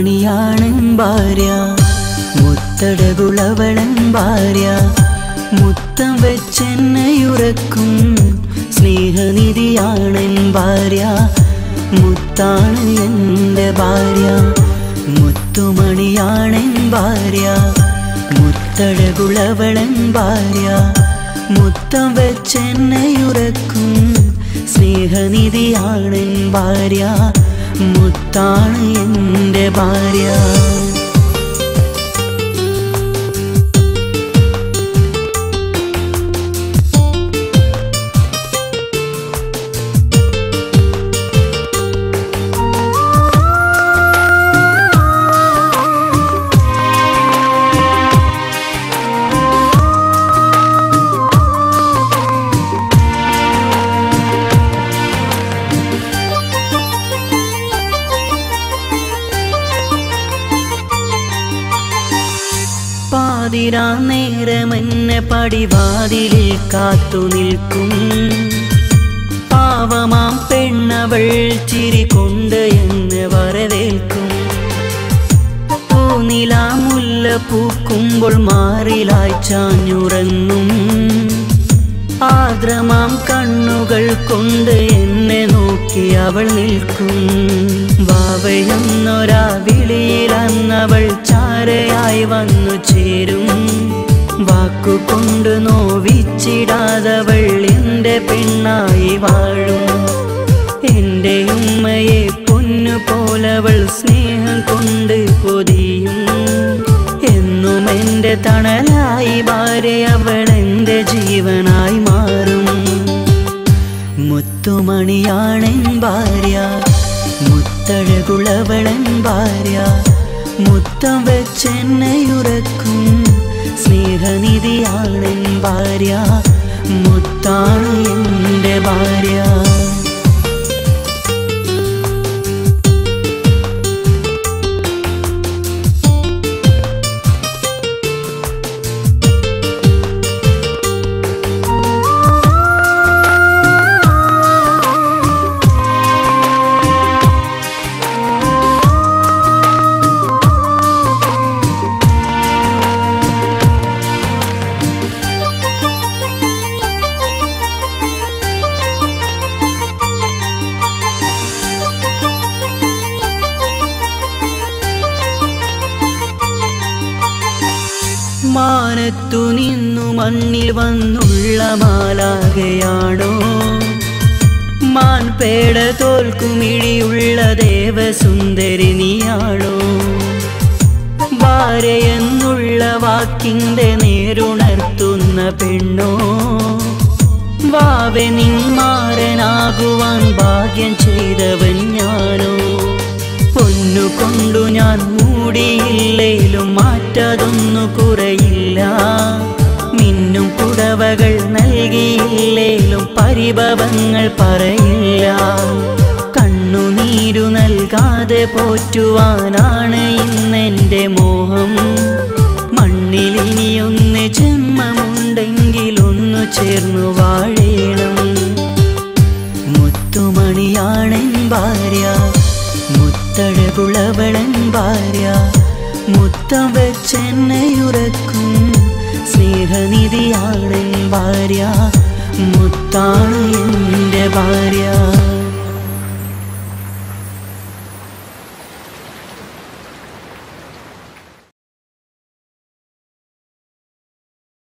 മുത്തുമണിയാണൻ ഭാര്യ മുത്തടകുളവളൻ ഭാര്യ മുത്തം വെച്ചെന്നയുറക്കും സ്നേഹനിധിയാണൻ ഭാര്യ മുത്താണ് എന്റെ ഭാര്യ മുത്തുമണിയാണൻ ഭാര്യ മുത്തഴകുളവളൻ ഭാര്യ മുത്തം വെച്ചെന്നയുറക്കും സ്നേഹനിധിയാണൻ ഭാര്യ. മുത്താണ് എന്റെ ഭാര്യ. പാതിരാ നേരമെന്നെ പടിവാതിലിൽ കാത്തു നിൽക്കും. പാവമാം പെണ്ണവൾ ചിരി കൊണ്ട് എന്ന് വരവേൽക്കും. പൂനില മുല്ല പൂക്കുമ്പോൾ മാറിലായി ചാഞ്ഞുറങ്ങും. ആദ്രമാം കണ്ണുകൾ കൊണ്ട് എന്നെ നോക്കി അവൾ നിൽക്കും. വാവയെന്നൊരാ അന്നവൾ ചാരയായി വന്നു ചേരും. വാക്കുകൊണ്ട് നോവിച്ചിടാതവൾ എന്റെ പെണ്ണായി വാഴും. എന്റെ ഉമ്മയെ പൊന്നു പോലവൾ സ്നേഹം കൊണ്ട് പൊതിയും. എന്നും എന്റെ തണലായി ഭാര്യ അവൾ എന്റെ ജീവനായി മാറും. മുത്തുമണിയാണെൻ ഭാര്യ മുത്തഴകുളവളൻ ഭാര്യ മുത്തം വെച്ചെന്നയുറക്കും സ്നേഹനിധിയാണൻ ഭാര്യ മുത്താണ് എന്റെ ഭാര്യ. മാനത്തു നിന്നു മണ്ണിൽ വന്നുള്ള മാലാകയാണോ മാൻപേട തോൽക്കുമിഴിയുള്ള ദേവസുന്ദരി നീയാണോ? വാരയെന്നുള്ള വാക്കിന്റെ നേരുണർത്തുന്ന പെണ്ണോ? വാവെ നിന്മാരനാകുവാൻ ഭാഗ്യം ചെയ്തവൻ ഞാനോ? പൊന്നു കൊണ്ടു ഞാൻ മൂടിയില്ലേലും കുറയില്ല മിന്നും പുടവകൾ നൽകിയില്ലേലും പരിഭവങ്ങൾ പറയില്ല. കണ്ണുനീരു നൽകാതെ പോറ്റുവാനാണ് ഇന്നെന്റെ മോഹം. മണ്ണിൽ ഇനിയൊന്ന് ജന്മമുണ്ടെങ്കിൽ ഒന്നു ചേർന്നു വാഴേണം. മുത്തുമണിയാണൻ ഭാര്യ മുത്തഴകുളവളൻ ഭാര്യ മുത്തം വെച്ചെന്നയുറക്കും സ്നേഹനിധിയാണൻ ഭാര്യ മുത്താണ് എന്റെ ഭാര്യ.